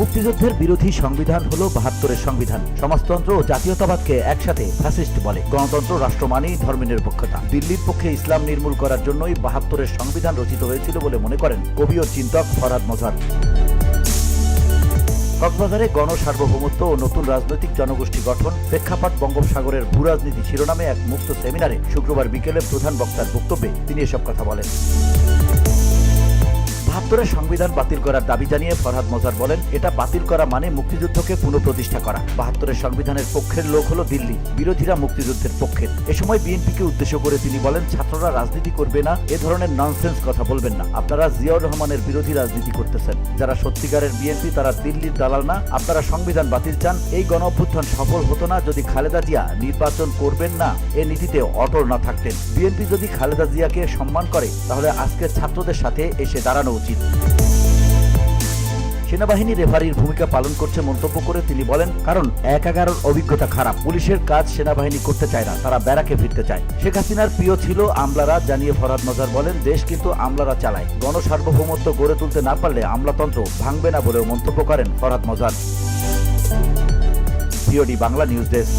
মুক্তিযুদ্ধের বিরোধী সংবিধান হলো বাহাত্তরের সংবিধান। সমাজতন্ত্র ও জাতীয়তাবাদকে একসাথে ফ্যাসিস্ট বলে। গণতন্ত্র রাষ্ট্র মানেই ধর্মনিরপেক্ষতা। দিল্লির পক্ষে ইসলাম নির্মূল করার জন্যই বাহাত্তরের সংবিধান রচিত হয়েছিল বলে মনে করেন কবি ও চিন্তক ফরাদ মজার। কক্সবাজারে গণসার্বভৌমত্ব ও নতুন রাজনৈতিক জনগোষ্ঠী গঠন, প্রেক্ষাপট বঙ্গোপসাগরের ভূরাজনীতি শিরোনামে এক মুক্ত সেমিনারে শুক্রবার বিকেলে প্রধান বক্তার বক্তব্যে তিনি এসব কথা বলেন। বাহাত্তরের সংবিধান বাতিল করার দাবি জানিয়ে ফরহাদ মজার বলেন, এটা বাতিল করা মানে মুক্তিযুদ্ধকে পুনঃপ্রতিষ্ঠা করা। বাহাত্তরের সংবিধানের পক্ষের লোক হলো দিল্লি, বিরোধীরা মুক্তিযুদ্ধের পক্ষের। এ সময় বিএনপিকে উদ্দেশ্য করে তিনি বলেন, ছাত্ররা রাজনীতি করবে না, এ ধরনের ননসেন্স কথা বলবেন না। আপনারা জিয়াউর রহমানের বিরোধী রাজনীতি করতেছেন। যারা সত্যিকারের বিএনপি, তারা দিল্লির দালাল না। আপনারা সংবিধান বাতিল চান। এই গণ অভ্যুত্থান সফল হতো না যদি খালেদা জিয়া নির্বাচন করবেন না। এ নীতিতে অটল না থাকতেন। বিএনপি যদি খালেদা জিয়াকে সম্মান করে, তাহলে আজকের ছাত্রদের সাথে এসে দাঁড়ানো উচিত। সেনাবাহিনী রেফারির ভূমিকা পালন করছে মন্তব্য করে তিনি বলেন, কারণ এক এগারোর অভিজ্ঞতা খারাপ। পুলিশের কাজ সেনাবাহিনী করতে চায় না, তারা ব্যারাকে ফিরতে চায়। শেখ হাসিনার প্রিয় ছিল আমলারা, জানিয়ে ফরাদ নজর বলেন, দেশ কিন্তু আমলারা চালায়। গণসার্বভৌমত্ব গড়ে তুলতে না পারলে আমলাতন্ত্র ভাঙবে না বলেও মন্তব্য করেন ফরাদ মজার বাংলা নিউজ ডেস্ক।